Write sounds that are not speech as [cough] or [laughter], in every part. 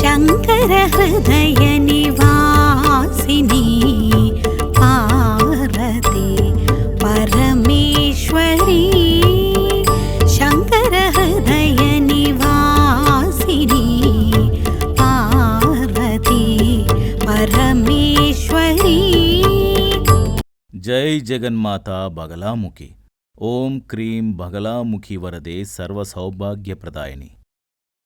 शङ्करवासिनी पार्वती परमेश्वरी। शङ्करवासिनी पार्वती परमेश्वरी। जै जगन्माता बगलामुखी। ॐ क्रीं बगलामुखी वरदे सर्वसौभाग्यप्रदायिनी।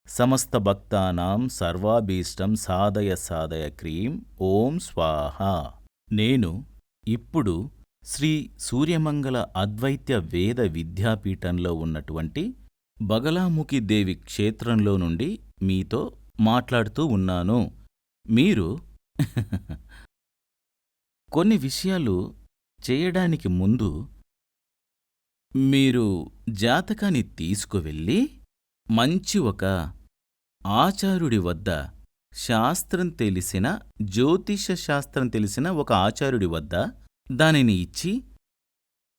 సమస్త భక్తానాం సర్వాభీష్టం సాధయ సాధయ క్రీం ఓం స్వాహ. నేను ఇప్పుడు శ్రీ సూర్యమంగళ అద్వైత్య వేద విద్యాపీఠంలో ఉన్నటువంటి బగలాముఖి దేవి క్షేత్రంలో నుండి మీతో మాట్లాడుతూ ఉన్నాను. మీరు [laughs] కొన్ని విషయాలు చేయడానికి ముందు మీరు జాతకాన్ని తీసుకువెళ్ళి మంచి ఒక ఆచార్యుడి వద్ద శాస్త్రం తెలిసిన జ్యోతిష శాస్త్రం తెలిసిన ఒక ఆచార్యుడి వద్ద దానిని ఇచ్చి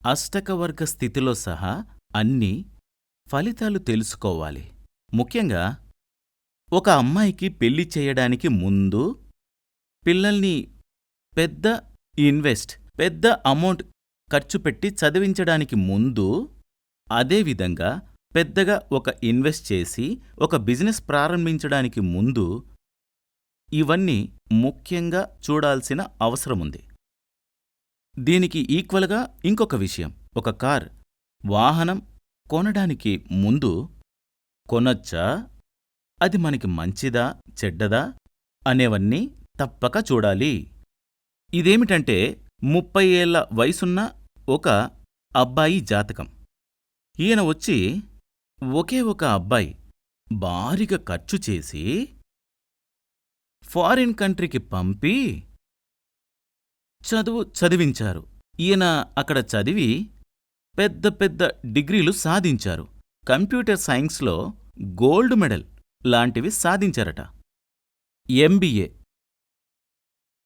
అష్టకవర్గ స్థితిలో సహా అన్ని ఫలితాలు తెలుసుకోవాలి. ముఖ్యంగా ఒక అమ్మాయికి పెళ్ళి చేయడానికి ముందు పిల్లల్ని పెద్ద ఇన్వెస్ట్ పెద్ద అమౌంట్ ఖర్చు పెట్టి చదివించడానికి ముందు అదేవిధంగా పెద్దగా ఒక ఇన్వెస్ట్ చేసి ఒక బిజినెస్ ప్రారంభించడానికి ముందు ఇవన్నీ ముఖ్యంగా చూడాల్సిన అవసరముంది. దీనికి ఈక్వల్గా ఇంకొక విషయం. ఒక కార్ వాహనం కొనడానికి ముందు కొనొచ్చా? అది మనకి మంచిదా? చెడ్డదా? అనేవన్నీ తప్పక చూడాలి. ఇదేమిటంటే ముప్పై ఏళ్ళ వయసున్న ఒక అబ్బాయి జాతకం. ఈయన వచ్చి ఒకే ఒక అబ్బాయి భారీగా ఖర్చు చేసి ఫారిన్ కంట్రీకి పంపి చదువు చదివించారు. ఈయన అక్కడ చదివి పెద్ద పెద్ద డిగ్రీలు సాధించారు. కంప్యూటర్ సైన్స్లో గోల్డ్ మెడల్ లాంటివి సాధించారట. ఎంబీఏ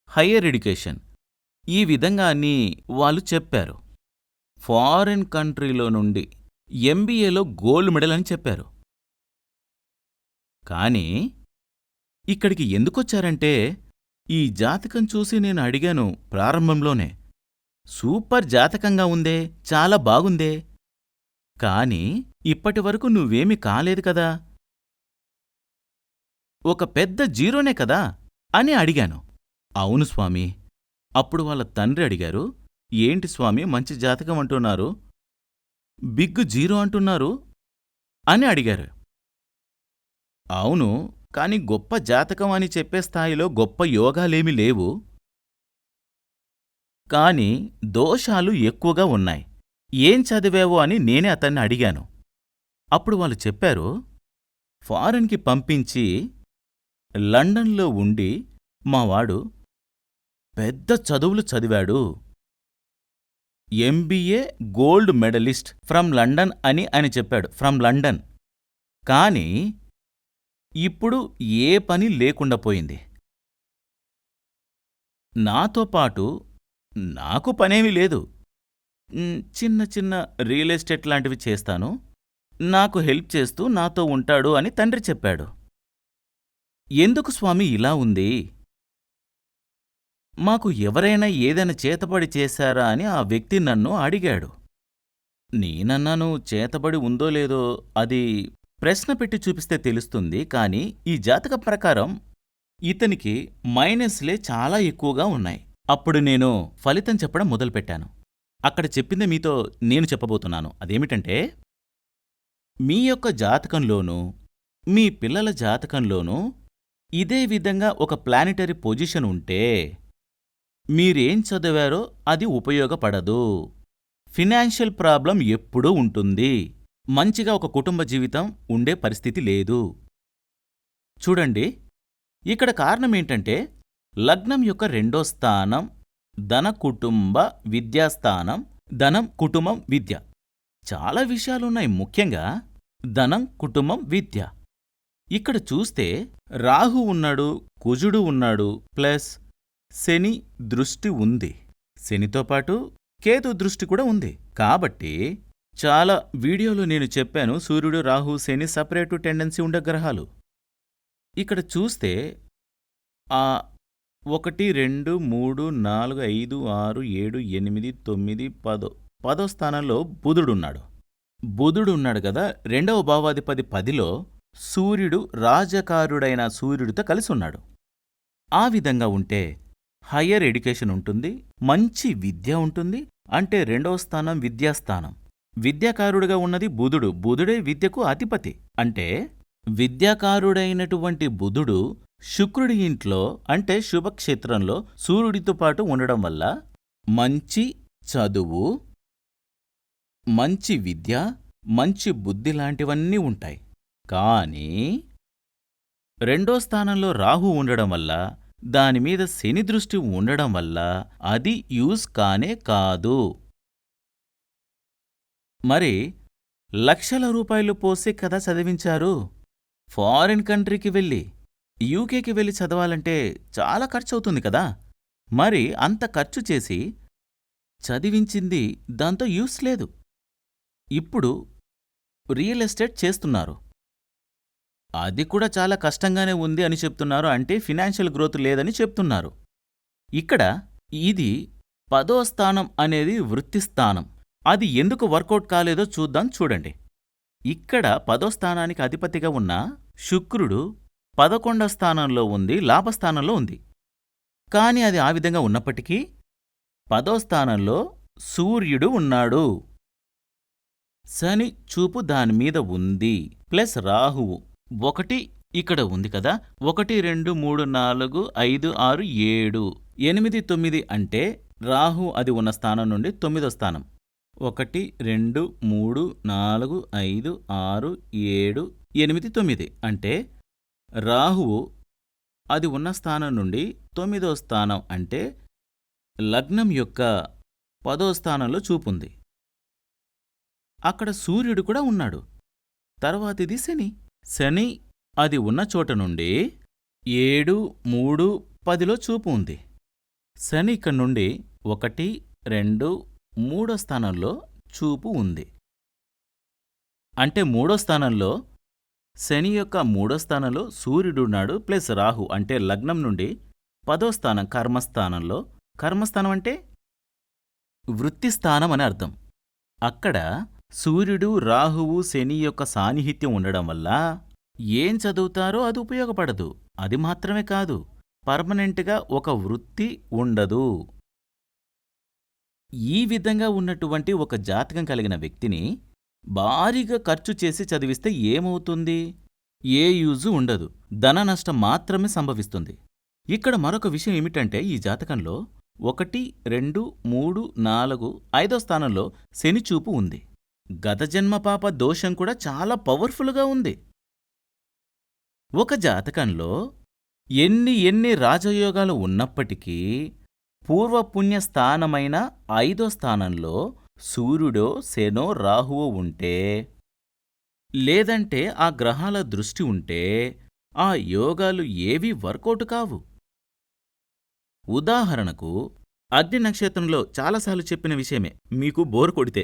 హయ్యర్ ఎడ్యుకేషన్ ఈ విధంగా అని వాళ్ళు చెప్పారు. ఫారిన్ కంట్రీలో నుండి ఎంబీఏలో గోల్డ్ మెడల్ అని చెప్పారు. కానీ ఇక్కడికి ఎందుకొచ్చారంటే ఈ జాతకం చూసి నేను అడిగాను ప్రారంభంలోనే. సూపర్ జాతకంగా ఉందే చాలా బాగుందే. కాని ఇప్పటివరకు నువ్వేమీ కాలేదు కదా. ఒక పెద్ద జీరోనే కదా అని అడిగాను. అవును స్వామి. అప్పుడు వాళ్ళ తండ్రి అడిగారు ఏంటి స్వామి మంచి జాతకం అంటున్నారు? బిగ్ జీరో అంటున్నారు? అని అడిగారు. అవును కాని గొప్ప జాతకం అని చెప్పే స్థాయిలో గొప్ప యోగాలేమీ లేవు. కాని దోషాలు ఎక్కువగా ఉన్నాయి. ఏం చదివావు అని నేనే అతన్ని అడిగాను. అప్పుడు వాళ్ళు చెప్పారు ఫారెన్కి పంపించి లండన్లో ఉండి మావాడు పెద్ద చదువులు చదివాడు. MBA gold medalist from London అని అని చెప్పాడు. ఫ్రమ్ లండన్ కానీ ఇప్పుడు ఏ పని లేకుండా పోయింది. నాతో పాటు నాకు పనేమీ లేదు. చిన్న చిన్న రియల్ ఎస్టేట్ లాంటివి చేస్తాను. నాకు హెల్ప్ చేస్తూ నాతో ఉంటాడు అని తండ్రి చెప్పాడు. ఎందుకు స్వామి ఇలా ఉంది? మాకు ఎవరైనా ఏదైనా చేతబడి చేశారా అని ఆ వ్యక్తి నన్ను అడిగాడు. నేనన్నాను చేతబడి ఉందో లేదో అది ప్రశ్న పెట్టి చూపిస్తే తెలుస్తుంది కానీ ఈ జాతక ప్రకారం ఇతనికి మైనస్లే చాలా ఎక్కువగా ఉన్నాయి. అప్పుడు నేను ఫలితం చెప్పడం మొదలుపెట్టాను. అక్కడ చెప్పింది మీతో నేను చెప్పబోతున్నాను. అదేమిటంటే మీ యొక్క జాతకంలోనూ మీ పిల్లల జాతకంలోనూ ఇదే విధంగా ఒక ప్లానిటరీ పొజిషన్ ఉంటే మీరేం చదివారో అది ఉపయోగపడదు. ఫినాన్షియల్ ప్రాబ్లం ఎప్పుడూ ఉంటుంది. మంచిగా ఒక కుటుంబ జీవితం ఉండే పరిస్థితి లేదు. చూడండి ఇక్కడ కారణమేంటంటే లగ్నం యొక్క రెండో స్థానం ధన కుటుంబ విద్యాస్థానం ధనం కుటుంబం విద్య. చాలా విషయాలున్నాయి. ముఖ్యంగా ధనం కుటుంబం విద్య. ఇక్కడ చూస్తే రాహు ఉన్నాడు కుజుడు ఉన్నాడు ప్లస్ శని దృష్టి ఉంది. శనితో పాటు కేతు దృష్టి కూడా ఉంది. కాబట్టి చాలా వీడియోలో నేను చెప్పాను. సూర్యుడు రాహు శని సపరేటు టెండెన్సీ ఉండే గ్రహాలు. ఇక్కడ చూస్తే ఆ ఒకటి రెండు మూడు నాలుగు ఐదు ఆరు ఏడు ఎనిమిది తొమ్మిది పదో పదో స్థానంలో బుధుడున్నాడు బుధుడు ఉన్నాడు కదా రెండవ భావాధిపతి పదిలో సూర్యుడు రాజకారుడైన సూర్యుడితో కలిసి ఉన్నాడు. ఆ విధంగా ఉంటే హయ్యర్ ఎడ్యుకేషన్ ఉంటుంది మంచి విద్య ఉంటుంది అంటే రెండవ స్థానం విద్యాస్థానం. విద్యాకారుడిగా ఉన్నది బుధుడు బుధుడే విద్యకు అధిపతి. అంటే విద్యాకారుడైనటువంటి బుధుడు శుక్రుడి ఇంట్లో అంటే శుభక్షేత్రంలో సూర్యుడితో పాటు ఉండడం వల్ల మంచి చదువు మంచి విద్య మంచి బుద్ధి లాంటివన్నీ ఉంటాయి. కానీ రెండో స్థానంలో రాహు ఉండడం వల్ల దానిమీద శని దృష్టి ఉండడం వల్ల అది యూజ్ కానే కాదు. మరి లక్షల రూపాయలు పోసి కదా చదివించారు. ఫారిన్ కంట్రీకి వెళ్ళి యూకేకి వెళ్ళి చదవాలంటే చాలా ఖర్చు అవుతుంది కదా. మరి అంత ఖర్చు చేసి చదివించింది దాంతో యూస్ లేదు. ఇప్పుడు రియల్ ఎస్టేట్ చేస్తున్నారు. అది కూడా చాలా కష్టంగానే ఉంది అని చెప్తున్నారు. అంటే ఫినాన్షియల్ గ్రోత్ లేదని చెప్తున్నారు. ఇక్కడ ఇది పదో స్థానం అనేది వృత్తి స్థానం. అది ఎందుకు వర్కౌట్ కాలేదో చూద్దాం చూడండి. ఇక్కడ పదో స్థానానికి అధిపతిగా ఉన్న శుక్రుడు పదకొండో స్థానంలో ఉంది లాభస్థానంలో ఉంది. కాని అది ఆ విధంగా ఉన్నప్పటికీ పదో స్థానంలో సూర్యుడు ఉన్నాడు. శని చూపు దానిమీద ఉంది ప్లస్ రాహువు. ఒకటి ఇక్కడ ఉంది కదా. ఒకటి రెండు మూడు నాలుగు ఐదు ఆరు ఏడు. ఎనిమిది తొమ్మిది అంటే రాహు అది ఉన్న స్థానం నుండి తొమ్మిదో స్థానం. ఒకటి రెండు మూడు నాలుగు ఐదు ఆరు ఏడు ఎనిమిది తొమ్మిది అంటే రాహువు అది ఉన్న స్థానం నుండి తొమ్మిదో స్థానం అంటే లగ్నం యొక్క పదో స్థానంలో చూపుంది. అక్కడ సూర్యుడు కూడా ఉన్నాడు. తర్వాతిది శని. శని అది ఉన్న చోట నుండి ఏడు మూడు పదిలో చూపు ఉంది. శని ఇక్కడి నుండి ఒకటి రెండు మూడో స్థానంలో చూపు ఉంది. అంటే మూడో స్థానంలో శని యొక్క మూడో స్థానంలో సూర్యుడున్నాడు ప్లస్ రాహు అంటే లగ్నం నుండి పదో స్థానం కర్మస్థానంలో. కర్మస్థానం అంటే వృత్తిస్థానం అని అర్థం. అక్కడ సూర్యుడు రాహువు శని యొక్క సాన్నిహిత్యం ఉండడం వల్ల ఏం చదువుతారో అది ఉపయోగపడదు. అది మాత్రమే కాదు పర్మనెంట్గా ఒక వృత్తి ఉండదు. ఈ విధంగా ఉన్నటువంటి ఒక జాతకం కలిగిన వ్యక్తిని భారీగా ఖర్చు చేసి చదివిస్తే ఏమవుతుంది? ఏ యూజు ఉండదు. ధన నష్టం మాత్రమే సంభవిస్తుంది. ఇక్కడ మరొక విషయం ఏమిటంటే ఈ జాతకంలో ఒకటి రెండు మూడు నాలుగు ఐదో స్థానంలో శని చూపు ఉంది. గత జన్మ పాప దోషం కూడా చాలా పవర్ఫుల్గా ఉంది. ఒక జాతకంలో ఎన్ని ఎన్ని రాజయోగాలు ఉన్నప్పటికీ పూర్వపుణ్య స్థానమైన ఐదో స్థానంలో సూర్యుడో శనో రాహువో ఉంటే లేదంటే ఆ గ్రహాల దృష్టి ఉంటే ఆ యోగాలు ఏవీ వర్కౌట్ కావు. ఉదాహరణకు అగ్ని నక్షత్రంలో చాలాసార్లు చెప్పిన విషయమే మీకు బోరు కొడితే.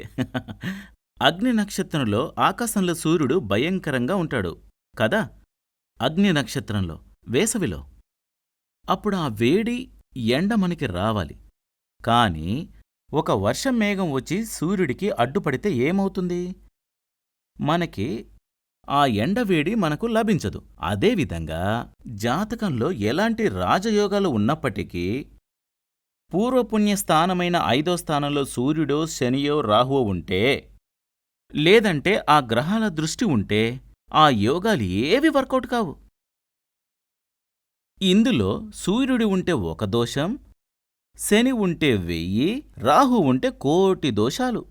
అగ్ని నక్షత్రంలో ఆకాశంలో సూర్యుడు భయంకరంగా ఉంటాడు కదా? అగ్ని నక్షత్రంలో వేసవిలో. అప్పుడు ఆ వేడి ఎండ మనకి రావాలి. కాని ఒక వర్షం మేఘం వచ్చి సూర్యుడికి అడ్డుపడితే ఏమవుతుంది? మనకి ఆ ఎండవేడి మనకు లభించదు. అదేవిధంగా జాతకంలో ఎలాంటి రాజయోగాలు ఉన్నప్పటికీ పూర్వపుణ్య స్థానమైన ఐదో స్థానంలో సూర్యుడో శనియో రాహువో ఉంటే లేదంటే ఆ గ్రహాల దృష్టి ఉంటే ఆ యోగాలు ఏవి వర్కౌట్ కావు. ఇందులో సూర్యుడి ఉంటే ఒక దోషం శని ఉంటే వెయ్యి రాహు ఉంటే కోటి దోషాలు.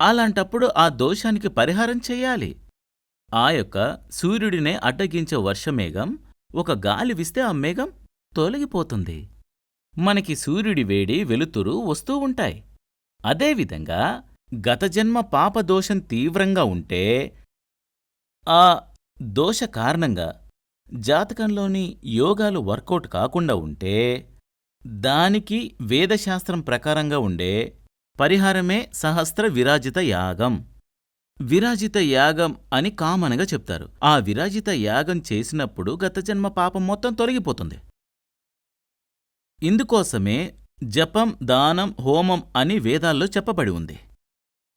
అలాంటప్పుడు ఆ దోషానికి పరిహారం చెయ్యాలి ఆ యొక్క సూర్యుడినే అడ్డగించే వర్షమేఘం ఒక గాలి విస్తే ఆ మేఘం తొలగిపోతుంది. మనకి సూర్యుడి వేడి వెలుతురు వస్తూ ఉంటాయి. అదేవిధంగా గత జన్మ పాపదోషం తీవ్రంగా ఉంటే ఆ దోష కారణంగా జాతకంలోని యోగాలు వర్కౌట్ కాకుండా ఉంటే దానికి వేదశాస్త్రం ప్రకారంగా ఉండే పరిహారమే సహస్ర విరాజిత యాగం. విరాజిత యాగం అని కామన్గా చెప్తారు. ఆ విరాజిత యాగం చేసినప్పుడు గత జన్మ పాపం మొత్తం తొలగిపోతుంది. ఇందుకోసమే జపం దానం హోమం అని వేదాల్లో చెప్పబడి ఉంది.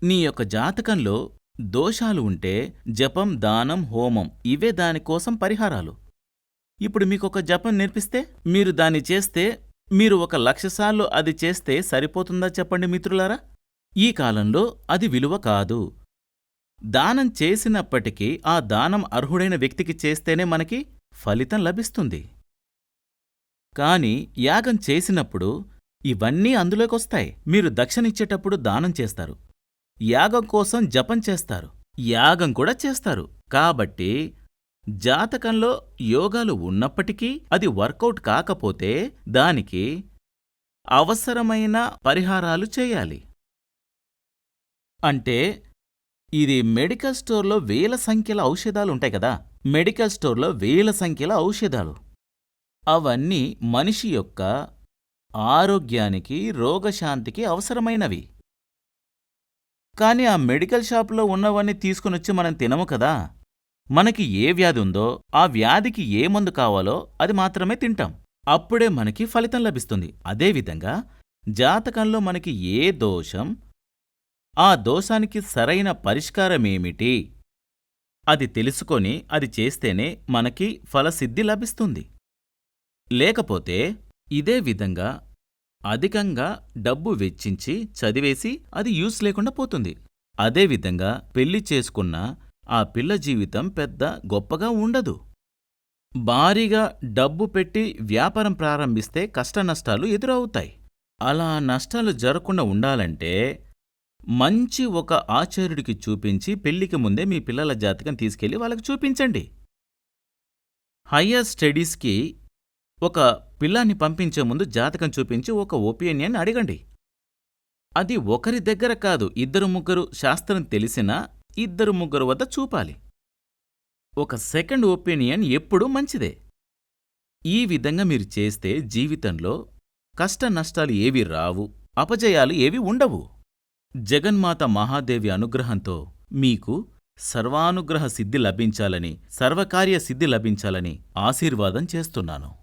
నీ యొక్క జాతకంలో దోషాలు ఉంటే జపం దానం హోమం ఇవే దానికోసం పరిహారాలు. ఇప్పుడు మీకొక జపం నేర్పిస్తే మీరు దాన్ని చేస్తే మీరు ఒక లక్షసార్లు అది చేస్తే సరిపోతుందా చెప్పండి మిత్రులారా? ఈ కాలంలో అది విలువ కాదు. దానం చేసినప్పటికీ ఆ దానం అర్హుడైన వ్యక్తికి చేస్తేనే మనకి ఫలితం లభిస్తుంది. కాని యాగం చేసినప్పుడు ఇవన్నీ అందులోకొస్తాయి మీరు దక్షిణిచ్చేటప్పుడు దానం చేస్తారు. యాగం కోసం జపం చేస్తారు. యాగం కూడా చేస్తారు. కాబట్టి జాతకంలో యోగాలు ఉన్నప్పటికీ అది వర్కౌట్ కాకపోతే దానికి అవసరమైన పరిహారాలు చేయాలి. అంటే ఇది మెడికల్ స్టోర్లో వేల సంఖ్యల ఔషధాలు ఉంటాయి కదా? మెడికల్ స్టోర్లో వేల సంఖ్యల ఔషధాలు. అవన్నీ మనిషి యొక్క ఆరోగ్యానికి రోగశాంతికి అవసరమైనవి. కానీ ఆ మెడికల్ షాపులో ఉన్నవన్నీ తీసుకునొచ్చి మనం తినము కదా. మనకి ఏ వ్యాధి ఉందో ఆ వ్యాధికి ఏ మందు కావాలో అది మాత్రమే తింటాం. అప్పుడే మనకి ఫలితం లభిస్తుంది. అదేవిధంగా జాతకంలో మనకి ఏ దోషం ఆ దోషానికి సరైన పరిష్కారమేమిటి అది తెలుసుకొని అది చేస్తేనే మనకి ఫలసిద్ధి లభిస్తుంది. లేకపోతే ఇదే విధంగా అధికంగా డబ్బు వెచ్చించి చదివేసి అది యూస్ లేకుండా పోతుంది. అదేవిధంగా పెళ్ళి చేసుకున్న ఆ పిల్ల జీవితం పెద్ద గొప్పగా ఉండదు. భారీగా డబ్బు పెట్టి వ్యాపారం ప్రారంభిస్తే కష్టనష్టాలు ఎదురవుతాయి. అలా నష్టాలు జరగకుండా ఉండాలంటే మంచి ఒక ఆచార్యుడికి చూపించి పెళ్ళికి ముందే మీ పిల్లల జాతకం తీసుకెళ్ళి వాళ్ళకి చూపించండి. హయ్యర్ స్టడీస్కి ఒక పిల్లాన్ని పంపించే ముందు జాతకం చూపించి ఒక ఒపీనియన్ అడగండి. అది ఒకరి దగ్గర కాదు ఇద్దరు ముగ్గురు శాస్త్రం తెలిసినా ఇద్దరు ముగ్గురు వద్ద చూపాలి. ఒక సెకండ్ ఒపీనియన్ ఎప్పుడూ మంచిదే. ఈ విధంగా మీరు చేస్తే జీవితంలో కష్ట నష్టాలు ఏవి రావు అపజయాలు ఏవి ఉండవు. జగన్మాత మహాదేవి అనుగ్రహంతో మీకు సర్వానుగ్రహ సిద్ధి లభించాలని సర్వకార్య సిద్ధి లభించాలని ఆశీర్వాదం చేస్తున్నాను.